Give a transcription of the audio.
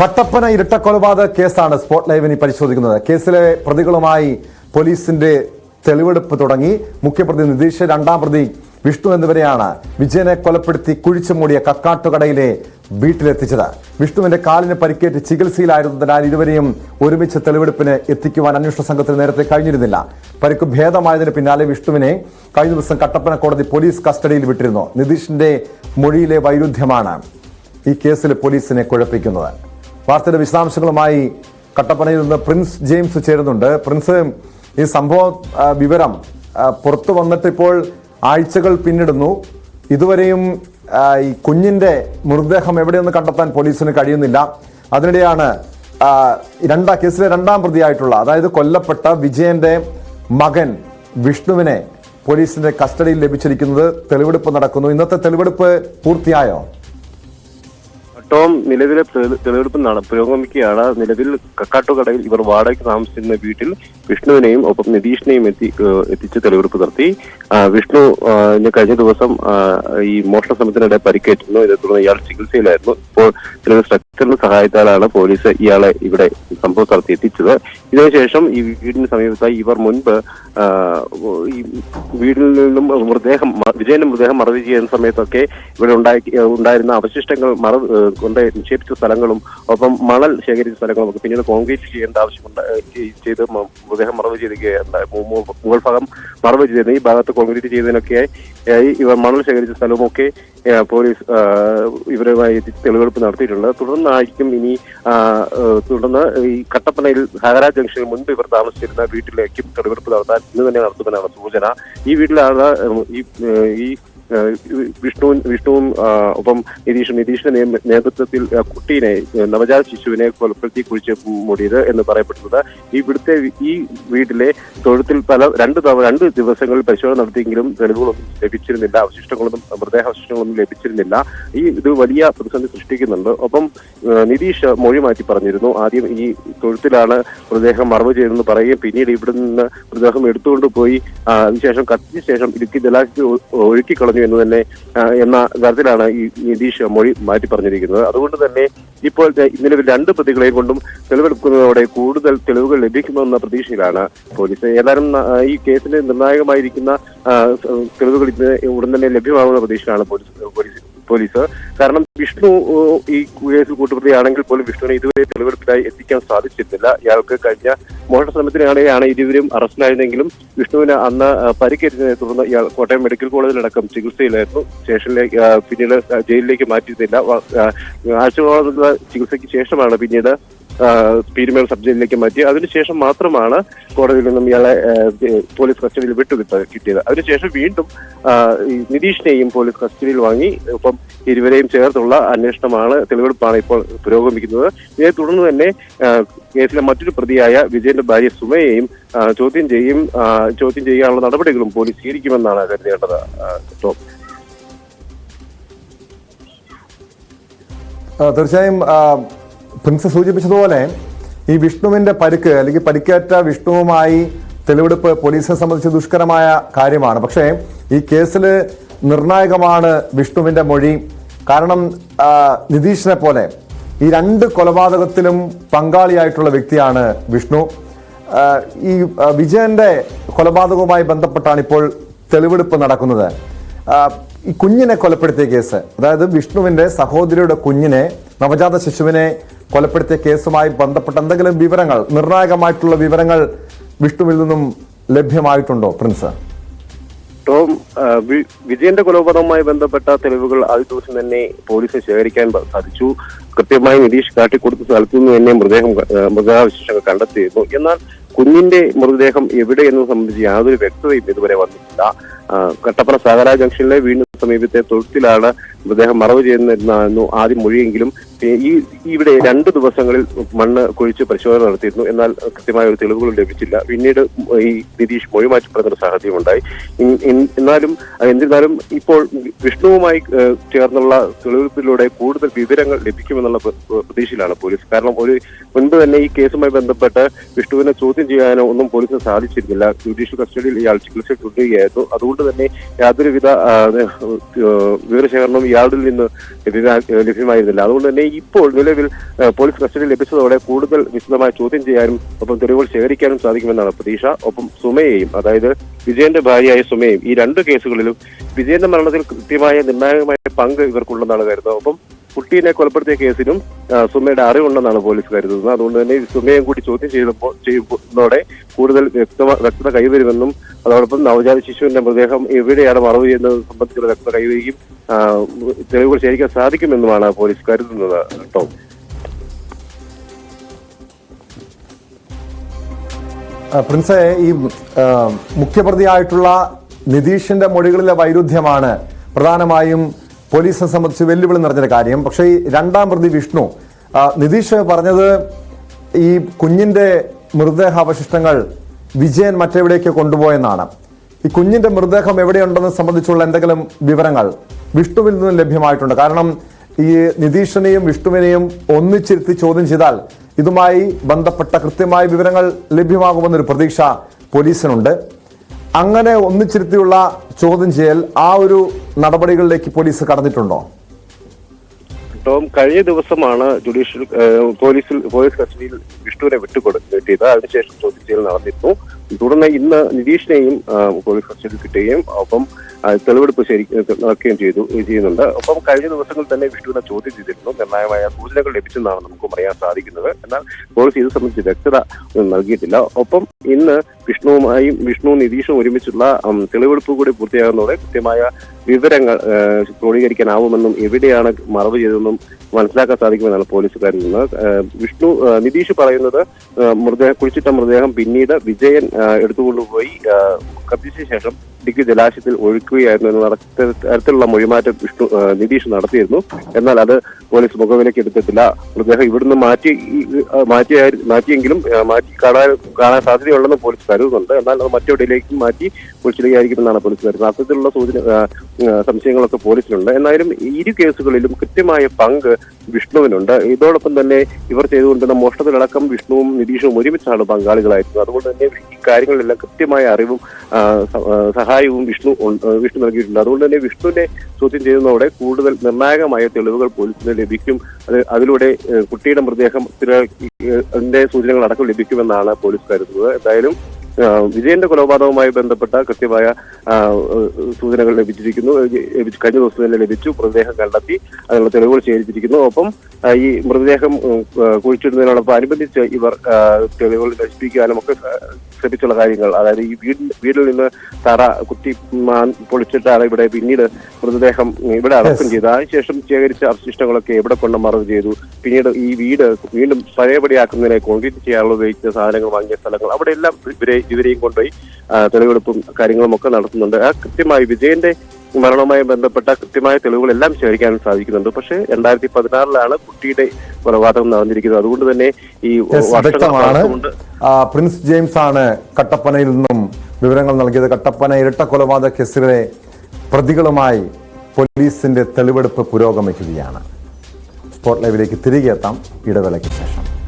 കട്ടപ്പന ഇരട്ടക്കൊലപാതക കേസാണ് സ്പോട്ട് ലൈവിനി പരിശോധിക്കുന്നത്. കേസിലെ പ്രതികളുമായി പോലീസിന്റെ തെളിവെടുപ്പ് തുടങ്ങി. മുഖ്യപ്രതി നിതീഷ് രണ്ടാം പ്രതി വിഷ്ണു എന്നിവരെയാണ് വിജയനെ കൊലപ്പെടുത്തി കുഴിച്ചു മൂടിയ കക്കാട്ടുകടയിലെ വീട്ടിലെത്തിച്ചത്. വിഷ്ണുവിന്റെ കാലിന് പരിക്കേറ്റ് ചികിത്സയിലായിരുന്നതിനാൽ ഇരുവരെയും ഒരുമിച്ച് തെളിവെടുപ്പിന് എത്തിക്കുവാൻ അന്വേഷണ സംഘത്തിന് നേരത്തെ കഴിഞ്ഞിരുന്നില്ല. പരിക്ക് ഭേദമായതിന് പിന്നാലെ വിഷ്ണുവിനെ കഴിഞ്ഞ ദിവസം കട്ടപ്പന കോടതി പോലീസ് കസ്റ്റഡിയിൽ വിട്ടിരുന്നു. നിതീഷിന്റെ മൊഴിയിലെ വൈരുദ്ധ്യമാണ് ഈ കേസിൽ പോലീസിനെ കുഴപ്പിക്കുന്നത്. വാർത്തയുടെ വിശദാംശങ്ങളുമായി കട്ടപ്പനയിൽ നിന്ന് പ്രിൻസ് ജെയിംസ് ചേരുന്നുണ്ട്. പ്രിൻസ് ഈ സംഭവ വിവരം പുറത്തു വന്നിട്ട് ഇപ്പോൾ ആഴ്ചകൾ പിന്നിടുന്നു. ഇതുവരെയും ഈ കുഞ്ഞിന്റെ മൃതദേഹം എവിടെയൊന്നും കണ്ടെത്താൻ പോലീസിന് കഴിയുന്നില്ല. അതിനിടെയാണ് രണ്ടാം കേസിലെ രണ്ടാം പ്രതിയായിട്ടുള്ള അതായത് കൊല്ലപ്പെട്ട വിജയന്റെ മകൻ വിഷ്ണുവിനെ പോലീസിന്റെ കസ്റ്റഡിയിൽ ലഭിച്ചിരിക്കുന്നത് തെളിവെടുപ്പ് നടക്കുന്നു. ഇന്നത്തെ തെളിവെടുപ്പ് പൂർത്തിയായോ? ടോം നിലവിലെ തെളി- തെളിവെടുപ്പ് പുരോഗമിക്കുകയാണ്. നിലവിൽ കക്കാട്ടുകടയിൽ ഇവർ വാടകയ്ക്ക് താമസിക്കുന്ന വീട്ടിൽ വിഷ്ണുവിനെയും ഒപ്പം നിതീഷിനെയും എത്തി എത്തിച്ച് തെളിവെടുപ്പ് നടത്തി. വിഷ്ണു കഴിഞ്ഞ ദിവസം ഈ മോഷണ ശ്രമത്തിനിടെ പരിക്കേറ്റിരുന്നു. ഇതേ തുടർന്ന് ഇയാൾ ചികിത്സയിലായിരുന്നു. ഇപ്പോൾ ചില സ്ട്രക്ചറിന്റെ സഹായത്താലാണ് പോലീസ് ഇയാളെ ഇവിടെ സംഭവ സ്ഥലത്ത് എത്തിച്ചത്. ഇതിനുശേഷം ഈ വീടിന് സമീപത്തായി ഇവർ മുൻപ് ഈ വീടിൽ നിന്നും മൃതദേഹം വിജയന്റെ മൃതദേഹം മറവ് ചെയ്യുന്ന സമയത്തൊക്കെ ഇവിടെ ഉണ്ടായി ഉണ്ടായിരുന്ന അവശിഷ്ടങ്ങൾ ഏഹ് കൊണ്ട് നിക്ഷേപിച്ച സ്ഥലങ്ങളും ഒപ്പം മണൽ ശേഖരിച്ച സ്ഥലങ്ങളും ഒക്കെ പിന്നീട് കോൺക്രീറ്റ് ചെയ്യേണ്ട ആവശ്യമുണ്ട് ചെയ്ത് മൃതദേഹം മറവ് ചെയ്തിരിക്കുകയുണ്ടായി മുകൾ ഭാഗം മറവ് ചെയ്തിരുന്നു. ഈ ഭാഗത്ത് കോൺക്രീറ്റ് ചെയ്തതിനൊക്കെയായി ഇവർ മണൽ ശേഖരിച്ച സ്ഥലവുമൊക്കെ പോലീസ് ഇവരുമായി തെളിവെടുപ്പ് നടത്തിയിട്ടുണ്ട്. തുടർന്നായിരിക്കും ഇനി തുടർന്ന് ഈ കട്ടപ്പനയിൽ ഹഗര ജംഗ്ഷനിൽ മുൻപ് ഇവർ താമസിച്ചിരുന്ന വീട്ടിലേക്കും തെളിവെടുപ്പ് നടത്താൻ ഇന്ന് തന്നെ നടത്തുമെന്നാണ് സൂചന. ഈ വീട്ടിലാണ് ഈ വിഷ്ണുവും വിഷ്ണുവും ഒപ്പം നിതീഷും. നിതീഷിന്റെ നേതൃത്വത്തിൽ കുട്ടീനെ നവജാത ശിശുവിനെ കൊലപ്പെടുത്തി കുഴിച്ച് മൂടിയത് എന്ന് പറയപ്പെടുന്നത് ഇവിടുത്തെ ഈ വീട്ടിലെ തൊഴുത്തിൽ പല രണ്ട് തവണ രണ്ട് ദിവസങ്ങളിൽ പരിശോധന നടത്തിയെങ്കിലും തെളിവുകളൊന്നും ലഭിച്ചിരുന്നില്ല. അവശിഷ്ടങ്ങളൊന്നും മൃതദേഹ അവശിഷ്ടങ്ങളൊന്നും ലഭിച്ചിരുന്നില്ല. ഈ ഇത് വലിയ പ്രതിസന്ധി സൃഷ്ടിക്കുന്നുണ്ട്. ഒപ്പം നിതീഷ് മൊഴി മാറ്റി പറഞ്ഞിരുന്നു. ആദ്യം ഈ തൊഴുത്തിലാണ് മൃതദേഹം മറവ് ചെയ്തെന്ന് പറയുകയും പിന്നീട് ഇവിടെ നിന്ന് മൃതദേഹം എടുത്തുകൊണ്ട് പോയി അതിനുശേഷം കത്തിച്ച ശേഷം ഇടുക്കി ജലാശയത്തിൽ ഒഴുക്കിക്കളഞ്ഞു ഒഴുക്കി കളഞ്ഞു. എന്ന് തന്നെ എന്ന തരത്തിലാണ് ഈ നിതീഷ് മൊഴി മാറ്റി പറഞ്ഞിരിക്കുന്നത്. അതുകൊണ്ട് തന്നെ ഇപ്പോൾ നിലവിൽ രണ്ട് പ്രതികളെയും കൊണ്ടും തെളിവെടുക്കുന്നതോടെ കൂടുതൽ തെളിവുകൾ ലഭിക്കുമെന്ന പ്രതീക്ഷയിലാണ് പോലീസ്. ഏതായാലും ഈ കേസിന് നിർണായകമായിരിക്കുന്ന തെളിവുകൾ ഉടൻ തന്നെ ലഭ്യമാകുന്ന പ്രതീക്ഷയിലാണ് പോലീസ് പോലീസ് പോലീസ്. കാരണം വിഷ്ണു ഈ കേസിൽ കൂട്ടുപ്രതിയാണെങ്കിൽ പോലും വിഷ്ണുവിനെ ഇതുവരെ തെളിവെടുപ്പിലായി എത്തിക്കാൻ സാധിച്ചിരുന്നില്ല. ഇയാൾക്ക് കഴിഞ്ഞ മോഷണ ശ്രമത്തിനിടെയാണ് ഇരുവരും അറസ്റ്റിലായിരുന്നെങ്കിലും വിഷ്ണുവിന് അന്ന് പരിക്കേറ്റതിനെ തുടർന്ന് ഇയാൾ കോട്ടയം മെഡിക്കൽ കോളേജിലടക്കം ചികിത്സയിലായിരുന്നു. സ്റ്റേഷനിലേക്ക് പിന്നീട് ജയിലിലേക്ക് മാറ്റിയിരുന്നില്ല. ആഴ്ചകളോളം ചികിത്സയ്ക്ക് ശേഷമാണ് പിന്നീട് പീരുമേൽ സബ് ജയിലിലേക്ക് മാറ്റി. അതിനുശേഷം മാത്രമാണ് കോടതിയിൽ നിന്നും ഇയാളെ പോലീസ് കസ്റ്റഡിയിൽ വിട്ടു കിട്ടിയത്. അതിനുശേഷം വീണ്ടും നിതീഷിനെയും പോലീസ് കസ്റ്റഡിയിൽ വാങ്ങി. ഒപ്പം ഇരുവരെയും ചേർത്തുള്ള അന്വേഷണമാണ് തെളിവെടുപ്പാണ് ഇപ്പോൾ പുരോഗമിക്കുന്നത്. ഇതേ തുടർന്ന് തന്നെ കേസിലെ മറ്റൊരു പ്രതിയായ വിജയന്റെ ഭാര്യ സുമയെയും ചോദ്യം ചെയ്യും ചോദ്യം ചെയ്യാനുള്ള നടപടികളും പോലീസ് സ്വീകരിക്കുമെന്നാണ് കരുതേണ്ടത് ടോം തീർച്ചയായും പ്രിൻസ് സൂചിപ്പിച്ചതുപോലെ ഈ വിഷ്ണുവിന്റെ പരുക്ക് അല്ലെങ്കിൽ പരിക്കേറ്റ വിഷ്ണുവുമായി തെളിവെടുപ്പ് പോലീസിനെ സംബന്ധിച്ച് ദുഷ്കരമായ കാര്യമാണ്. പക്ഷേ ഈ കേസിൽ നിർണായകമാണ് വിഷ്ണുവിന്റെ മൊഴി. കാരണം നിതീഷിനെ പോലെ ഈ രണ്ട് കൊലപാതകത്തിലും പങ്കാളിയായിട്ടുള്ള വ്യക്തിയാണ് വിഷ്ണു. ഈ വിജയന്റെ കൊലപാതകവുമായി ബന്ധപ്പെട്ടാണ് ഇപ്പോൾ തെളിവെടുപ്പ് നടക്കുന്നത്. ഈ കുഞ്ഞിനെ കൊലപ്പെടുത്തിയ കേസ്. അതായത് വിഷ്ണുവിന്റെ സഹോദരിയുടെ കുഞ്ഞിനെ നവജാത ശിശുവിനെ കൊലപ്പെടുത്തിയ കേസുമായി ബന്ധപ്പെട്ട എന്തെങ്കിലും വിവരങ്ങൾ നിർണായകമായിട്ടുള്ള വിവരങ്ങൾ വിഷ്ണുവിൽ നിന്നും ലഭ്യമായിട്ടുണ്ടോ പ്രിൻസ്? ടോം വിജയന്റെ കൊലപാതകവുമായി ബന്ധപ്പെട്ട തെളിവുകൾ ആദ്യ ദിവസം തന്നെ പോലീസ് ശേഖരിക്കാൻ സാധിച്ചു. കൃത്യമായി നിരീഷ് കാട്ടിക്കൊടുത്ത സ്ഥലത്തു നിന്ന് തന്നെ മൃതദേഹം മൃതദേഹാവശിഷ്ടങ്ങൾ കണ്ടെത്തിയിരുന്നു. എന്നാൽ കുഞ്ഞിന്റെ മൃതദേഹം എവിടെ എന്നത് സംബന്ധിച്ച് യാതൊരു വ്യക്തതയും ഇതുവരെ വന്നിട്ടില്ല. കട്ടപ്പന സാഗര ജംഗ്ഷനിലെ വീടിന് സമീപത്തെ തൊഴുത്തിലാണ് മൃതദേഹം മറവ് ചെയ്യുന്നതെന്നായിരുന്നു ആദ്യം മൊഴിയെങ്കിലും ഈ ഇവിടെ രണ്ട് ദിവസങ്ങളിൽ മണ്ണ് കുഴിച്ച് പരിശോധന നടത്തിയിരുന്നു. എന്നാൽ കൃത്യമായ ഒരു തെളിവുകളും ലഭിച്ചില്ല. പിന്നീട് ഈ നിതീഷ് മൊഴി മാറ്റപ്പെടുന്ന സാഹചര്യം ഉണ്ടായി എന്നാലും എന്നിരുന്നാലും ഇപ്പോൾ വിഷ്ണുവുമായി ചേർന്നുള്ള തെളിവെടുപ്പിലൂടെ കൂടുതൽ വിവരങ്ങൾ ലഭിക്കുമെന്നുള്ള പ്ര- പ്ര- പ്രതീക്ഷയിലാണ് പോലീസ്. കാരണം ഒരു മുൻപ് തന്നെ ഈ കേസുമായി ബന്ധപ്പെട്ട് വിഷ്ണുവിനെ ചോദ്യം ചെയ്യാനോ ഒന്നും പോലീസിന് സാധിച്ചിരുന്നില്ല. ജുഡീഷ്യൽ കസ്റ്റഡിയിൽ ഇയാൾ ചികിത്സ തുടരുകയായിരുന്നു അതുകൊണ്ട് തന്നെ യാതൊരുവിധ വിവരശേഖരണവും ഇയാളിൽ നിന്ന് ലഭ്യമാ- ലഭ്യമായിരുന്നില്ല. അതുകൊണ്ട് തന്നെ ഇപ്പോൾ നിലവിൽ പോലീസ് കസ്റ്റഡി ലഭിച്ചതോടെ കൂടുതൽ വിശദമായ ചോദ്യം ചെയ്യാനും ഒപ്പം തെളിവുകൾ ശേഖരിക്കാനും സാധിക്കുമെന്നാണ് പ്രതീക്ഷ. ഒപ്പം സുമയെയും അതായത് വിജയന്റെ ഭാര്യയായ സുമയെയും ഈ രണ്ട് കേസുകളിലും വിജയന്റെ മരണത്തിൽ കൃത്യമായ നിർണായകമായ പങ്ക് ഇവർക്കുണ്ടെന്നാണ് കരുതുന്നത്. ഒപ്പം കുട്ടീനെ കൊലപ്പെടുത്തിയ കേസിലും സുമയുടെ അറിവുണ്ടെന്നാണ് പോലീസ് കരുതുന്നത്. അതുകൊണ്ട് തന്നെ സുമയും കൂടി ചോദ്യം ചെയ്യുമ്പോൾ ചെയ്യുന്നതോടെ കൂടുതൽ വ്യക്തത കൈവരുമെന്നും അതോടൊപ്പം നവജാത ശിശുവിന്റെ മൃതദേഹം എവിടെയാണ് മറവ് ചെയ്യുന്നത് സംബന്ധിച്ചുള്ള വ്യക്തത കൈവരിക്കും തെളിവുകൾ ശേഖരിക്കാൻ സാധിക്കുമെന്നുമാണ് പോലീസ് കരുതുന്നത് കേട്ടോ. പ്രിൻസേ ഈ മുഖ്യപ്രതിയായിട്ടുള്ള നിതീഷിന്റെ മൊഴികളിലെ വൈരുദ്ധ്യമാണ് പ്രധാനമായും പോലീസിനെ സംബന്ധിച്ച് വെല്ലുവിളി നിറഞ്ഞ കാര്യം. പക്ഷേ ഈ രണ്ടാം പ്രതി വിഷ്ണു നിതീഷ് പറഞ്ഞത് ഈ കുഞ്ഞിന്റെ മൃതദേഹ അവശിഷ്ടങ്ങൾ വിജയൻ മറ്റെവിടേക്ക് കൊണ്ടുപോയെന്നാണ്. ഈ കുഞ്ഞിന്റെ മൃതദേഹം എവിടെയുണ്ടെന്ന് സംബന്ധിച്ചുള്ള എന്തെങ്കിലും വിവരങ്ങൾ വിഷ്ണുവിൽ നിന്നും ലഭ്യമായിട്ടുണ്ട്. കാരണം ഈ നിതീഷിനെയും വിഷ്ണുവിനെയും ഒന്നിച്ചിരുത്തി ചോദ്യം ചെയ്താൽ ഇതുമായി ബന്ധപ്പെട്ട കൃത്യമായ വിവരങ്ങൾ ലഭ്യമാകുമെന്നൊരു പ്രതീക്ഷ പോലീസിനുണ്ട്. അങ്ങനെ ഒന്നിച്ചിരുത്തിയുള്ള ചോദ്യം ചെയ്യൽ ആ ഒരു നടപടികളിലേക്ക് പോലീസ് കടന്നിട്ടുണ്ടോ? ടോം കഴിഞ്ഞ ദിവസമാണ് ജുഡീഷ്യൽ പോലീസിൽ പോലീസ് കസ്റ്റഡിയിൽ വിഷ്ണുവിനെ വിട്ടുകൊടുത്തിയത് അതിനുശേഷം ചോദ്യം ചെയ്യൽ നടന്നിരുന്നു. തുടർന്ന് ഇന്ന് നിതീഷിനെയും പോലീസ് കസ്റ്റഡിയിൽ കിട്ടുകയും ഒപ്പം തെളിവെടുപ്പ് ശരി നടക്കുകയും ചെയ്തു ചെയ്യുന്നുണ്ട്. ഒപ്പം കഴിഞ്ഞ ദിവസങ്ങളിൽ തന്നെ വിഷ്ണുവിനെ ചോദ്യം ചെയ്തിരുന്നു. നിർണായകമായ സൂചനകൾ ലഭിച്ചെന്നാണ് നമുക്ക് പറയാൻ സാധിക്കുന്നത്. എന്നാൽ പോലീസ് ഇത് സംബന്ധിച്ച് വ്യക്തത നൽകിയിട്ടില്ല. ഒപ്പം ഇന്ന് വിഷ്ണുവുമായും വിഷ്ണു നിതീഷും ഒരുമിച്ചുള്ള തെളിവെടുപ്പ് കൂടി പൂർത്തിയാകുന്നതോടെ കൃത്യമായ വിവരങ്ങൾ ക്രോഡീകരിക്കാനാവുമെന്നും എവിടെയാണ് മറവ് ചെയ്തതെന്നും മനസ്സിലാക്കാൻ സാധിക്കുമെന്നാണ് പോലീസ് കരുതുന്നത് വിഷ്ണു നിതീഷ് പറയുന്നത് മൃതദേഹം കുഴിച്ചിട്ട മൃതദേഹം പിന്നീട് വിജയൻ എടുത്തുകൊണ്ടുപോയി കത്തിച്ച ശേഷം ഡിഗ്രി ജലാശയത്തിൽ ഒഴുക്കുകയായിരുന്നു എന്ന തരത്തിലുള്ള മൊഴിമാറ്റം വിഷ്ണു നിതീഷ് നടത്തിയിരുന്നു. എന്നാൽ അത് പോലീസ് മുഖവിലേക്ക് എടുത്തിട്ടില്ല. മൃതദേഹം ഇവിടുന്ന് മാറ്റി മാറ്റിയായി- മാറ്റിയെങ്കിലും മാറ്റി കാണാൻ കാണാൻ സാധ്യതയുണ്ടെന്ന് പോലീസ് കരുതുന്നുണ്ട്. എന്നാൽ അത് മറ്റെവിടെയിലേക്കും മാറ്റി കുഴിച്ചിടുകയായിരിക്കുമെന്നാണ് പോലീസ് കരുതുന്നത് അത്തരത്തിലുള്ള സൂചന സംശയങ്ങളൊക്കെ പോലീസിലുണ്ട്. എന്നാലും ഇരു കേസുകളിലും കൃത്യമായ പങ്ക് വിഷ്ണുവിനുണ്ട്. ഇതോടൊപ്പം തന്നെ ഇവർ ചെയ്തുകൊണ്ടിരുന്ന മോഷണത്തിലടക്കം വിഷ്ണുവും നിതീഷും ഒരുമിച്ചാണ് പങ്കാളികളായിരുന്നത്. അതുകൊണ്ട് തന്നെ ഈ കാര്യങ്ങളിലെല്ലാം കൃത്യമായ അറിവും സഹായവും വിഷ്ണു വിഷ്ണു നൽകിയിട്ടുണ്ട്. അതുകൊണ്ട് തന്നെ വിഷ്ണുവിനെ ചോദ്യം ചെയ്യുന്നതോടെ കൂടുതൽ നിർണായകമായ തെളിവുകൾ പോലീസിന് ലഭിക്കും. അത് അതിലൂടെ കുട്ടിയുടെ അതിന്റെ സൂചനകൾ അടക്കം ലഭിക്കുമെന്നാണ് പോലീസ് കരുതുന്നത്. എന്തായാലും വിജയന്റെ കൊലപാതകവുമായി ബന്ധപ്പെട്ട കൃത്യമായ സൂചനകൾ ലഭിച്ചിരിക്കുന്നു. കഴിഞ്ഞ ദിവസം തന്നെ ലഭിച്ചു. മൃതദേഹം കണ്ടെത്തി അതിനുള്ള തെളിവുകൾ ശേഖരിച്ചിരിക്കുന്നു. ഒപ്പം ഈ മൃതദേഹം കുഴിച്ചിടുന്നതിനോടൊപ്പം അനുബന്ധിച്ച് ഇവർ തെളിവുകൾ നശിപ്പിക്കാനും ഒക്കെ ശ്രമിച്ചുള്ള കാര്യങ്ങൾ. അതായത് ഈ വീട് വീട്ടിൽ നിന്ന് തറ കുത്തി പൊളിച്ചിട്ടാണ് ഇവിടെ പിന്നീട് മൃതദേഹം ഇവിടെ അടക്കം ചെയ്ത് അതിനുശേഷം ശേഖരിച്ച അവശിഷ്ടങ്ങളൊക്കെ എവിടെ കൊണ്ട് മറവ് ചെയ്തു. പിന്നീട് ഈ വീട് വീണ്ടും പഴയപടിയാക്കുന്നതിനെ കോൺക്രീറ്റ് ചെയ്യാനുള്ള ഉപയോഗിച്ച സാധനങ്ങൾ വാങ്ങിയ സ്ഥലങ്ങൾ. അവിടെ എല്ലാം ഇവരെ ഇവരെയും കൊണ്ടുപോയി തെളിവെടുപ്പും കാര്യങ്ങളും ഒക്കെ നടത്തുന്നുണ്ട്. ആ കൃത്യമായി വിജയന്റെ മരണവുമായി ബന്ധപ്പെട്ട കൃത്യമായ തെളിവുകളെല്ലാം ശേഖരിക്കാൻ സാധിക്കുന്നുണ്ട്. പക്ഷേ രണ്ടായിരത്തി പതിനാറിലാണ് കുട്ടിയുടെ കൊലപാതകം നടന്നിരിക്കുന്നത്. അതുകൊണ്ട് തന്നെ ഈ പ്രിൻസ് ജെയിംസ് ആണ് കട്ടപ്പനയിൽ നിന്നും വിവരങ്ങൾ നൽകിയത്. കട്ടപ്പന ഇരട്ട കൊലപാതക കേസിലെ പ്രതികളുമായി പോലീസിന്റെ തെളിവെടുപ്പ് പുരോഗമിക്കുകയാണ്. സ്പോട്ട് ലൈവിലേക്ക് തിരികെ എത്താം. ഇടവേളയ്ക്ക് ശേഷം.